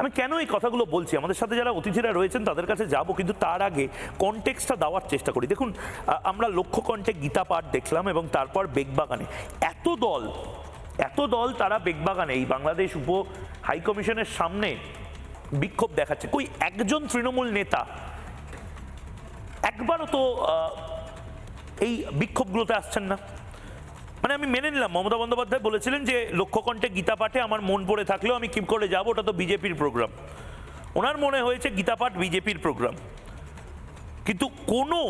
আমি কেন এই কথাগুলো বলছি? আমাদের সাথে যারা অতিথিরা রয়েছেন তাদের কাছে যাব, কিন্তু তার আগে কনটেক্সটটা দেওয়ার চেষ্টা করি। দেখুন আমরা লক্ষ্য কণ্ঠে গীতা পাঠ দেখলাম এবং তারপর বেগবাগানে। এত দল এত দল তারা বেগবাগানে, এই বাংলাদেশ উপ হাই কমিশনের সামনে বিক্ষোভ দেখাচ্ছে। কই, একজন তৃণমূল নেতা, একবারও তো এই বিক্ষোভগুলোতে আসছেন না। মানে আমি মেনে নিলাম। মমতা বন্দ্যোপাধ্যায় বলেছিলেন যে, লক্ষ্যকণ্ঠে গীতা পাঠে আমার মন পড়ে থাকলেও আমি কি করে যাব, ওটা তো বিজেপির প্রোগ্রাম ওনার মনে হয়েছে গীতা পাঠ বিজেপির প্রোগ্রাম কিন্তু কোনো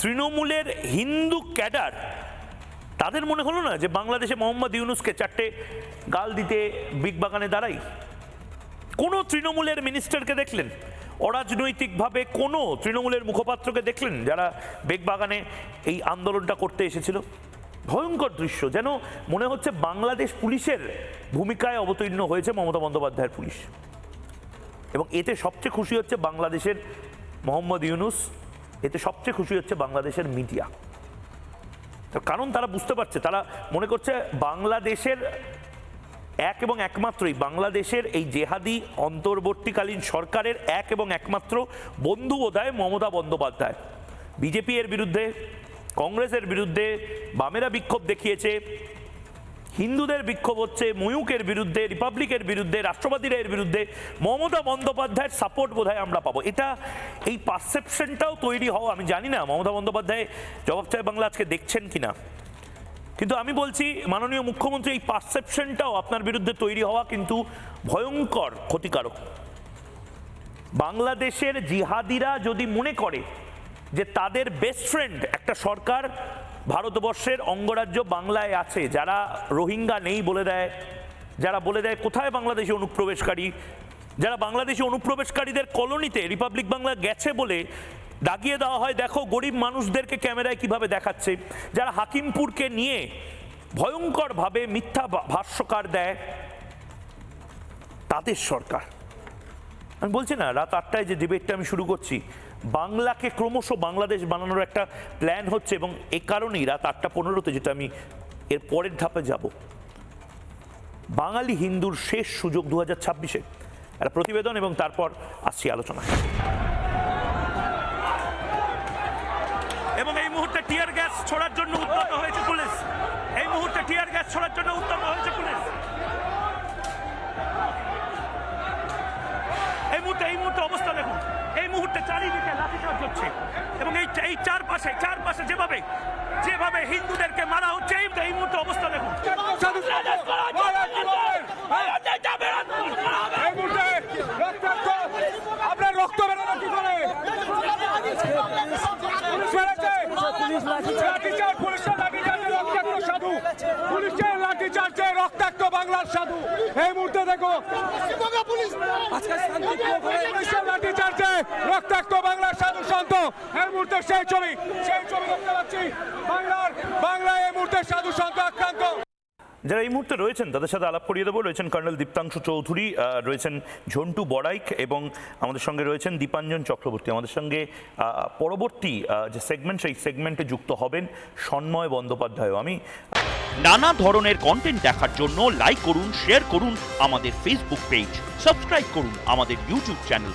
তৃণমূলের হিন্দু ক্যাডার, তাদের মনে হলো না যে বাংলাদেশে মোহাম্মদ ইউনুসকে চারটে গাল দিতে বিগ বাগানে দাঁড়াই? কোনো তৃণমূলের মিনিস্টারকে দেখলেন? অরাজনৈতিকভাবে কোনো তৃণমূলের মুখপাত্রকে দেখলেন যারা বেগবাগানে এই আন্দোলনটা করতে এসেছিল? ভয়ঙ্কর দৃশ্য, যেন মনে হচ্ছে বাংলাদেশ পুলিশের ভূমিকায় অবতীর্ণ হয়েছে মমতা বন্দ্যোপাধ্যায়ের পুলিশ। এবং এতে সবচেয়ে খুশি হচ্ছে বাংলাদেশের মোহাম্মদ ইউনুস, এতে সবচেয়ে খুশি হচ্ছে বাংলাদেশের মিডিয়া। কারণ তারা বুঝতে পারছে, তারা মনে করছে বাংলাদেশের এক এবং একমাত্রই, বাংলাদেশের এই জেহাদি অন্তর্বর্তীকালীন সরকারের এক এবং একমাত্র বন্ধু বোধহয় মমতা বন্দ্যোপাধ্যায়। বিজেপি এর বিরুদ্ধে কংগ্রেসের বিরুদ্ধে বামেরা বিক্ষোভ দেখিয়েছে, হিন্দুদের বিক্ষোভ হচ্ছে, ময়ূকের বিরুদ্ধে, রিপাবলিকের বিরুদ্ধে, রাষ্ট্রবাদীরা এর বিরুদ্ধে, মমতা বন্দ্যোপাধ্যায়ের সাপোর্ট বোধহয় আমরা পাবো। এটা এই পারসেপশনটাও তৈরি হওয়া, আমি জানি না মমতা বন্দ্যোপাধ্যায় জবাব চায় বাংলা আজকে দেখছেন কিনা। কিন্তু আমি বলছি, মাননীয় মুখ্যমন্ত্রী, এই পারসেপশনটাও আপনার বিরুদ্ধে তৈরি হওয়া কিন্তু ভয়ঙ্কর, ক্ষতিকারক। বাংলাদেশের জিহাদিরা যদি মনে করে যে তাদের বেস্ট ফ্রেন্ড একটা সরকার ভারতবর্ষের অঙ্গরাজ্য বাংলায় আছে, যারা রোহিঙ্গা নেই বলে দেয়, যারা বলে দেয় কোথায় বাংলাদেশি অনুপ্রবেশকারী, যারা বাংলাদেশি অনুপ্রবেশকারীদের কলোনিতে রিপাবলিক বাংলা গেছে বলে দাগিয়ে দেওয়া হয়, দেখো গরিব মানুষদেরকে ক্যামেরায় কীভাবে দেখাচ্ছে। যারা হাকিমপুরকে নিয়ে ভয়ঙ্করভাবে মিথ্যা ভাষ্যকার দেয়, তাদের সরকার। আমি বলছি না, রাত আটটায় যে ডিবেটটা আমি শুরু করছি বাংলাকে ক্রমশ বাংলাদেশ বানানোর একটা প্ল্যান হচ্ছে এবং এ কারণেই রাত আটটা পনেরোতে যেটা আমি এর পরের ধাপে যাব। বাঙালি হিন্দুর শেষ সুযোগ দু হাজার ছাব্বিশে। একটা প্রতিবেদন এবং তারপর আসছি আলোচনা এবং এই মুহূর্তে টিয়ার গ্যাস ছোড়ার জন্য উদ্যত হয়েছে পুলিশ। এই মুহূর্তে টিয়ার গ্যাস ছোড়ার জন্য উদ্যত হয়েছে পুলিশ। এই এই চারপাশে চারপাশে যেভাবে যেভাবে হিন্দুদেরকে মারা হচ্ছে এই মুহূর্তে অবস্থা দেখুন। এই মুহূর্তে রক্তাক্ত আপনার রক্ত বেরোনো কি করে? পুলিশ বেরোচ্ছে লাঠিচার্জ পুলিশের রক্তাক্ত সাধু। পুলিশের লাঠিচার্জে রক্তাক্ত বাংলার সাধু। এই মুহূর্তে দেখো পুলিশের রক্তাক্ত বাংলার সাধু সন্ত এই মুহূর্তে সেই ছবি সেই ছবি দেখতে পাচ্ছি বাংলার, বাংলায় এই মুহূর্তে সাধু সন্ত আক্রান্ত। যারা এই মুহূর্তে রয়েছেন, তাদের সাথে আলাপ করিয়ে দেবো। রয়েছেন কর্নেল দীপ্তাংশু চৌধুরী রয়েছেন ঝন্টু বড়াইক এবং আমাদের সঙ্গে রয়েছেন দীপাঞ্জন চক্রবর্তী। আমাদের সঙ্গে পরবর্তী যে সেগমেন্ট সেই সেগমেন্টে যুক্ত হবেন সন্ময় বন্দ্যোপাধ্যায়। আমি নানা ধরনের কন্টেন্ট দেখার জন্য লাইক করুন শেয়ার করুন আমাদের ফেসবুক পেজ সাবস্ক্রাইব করুন আমাদের ইউটিউব চ্যানেল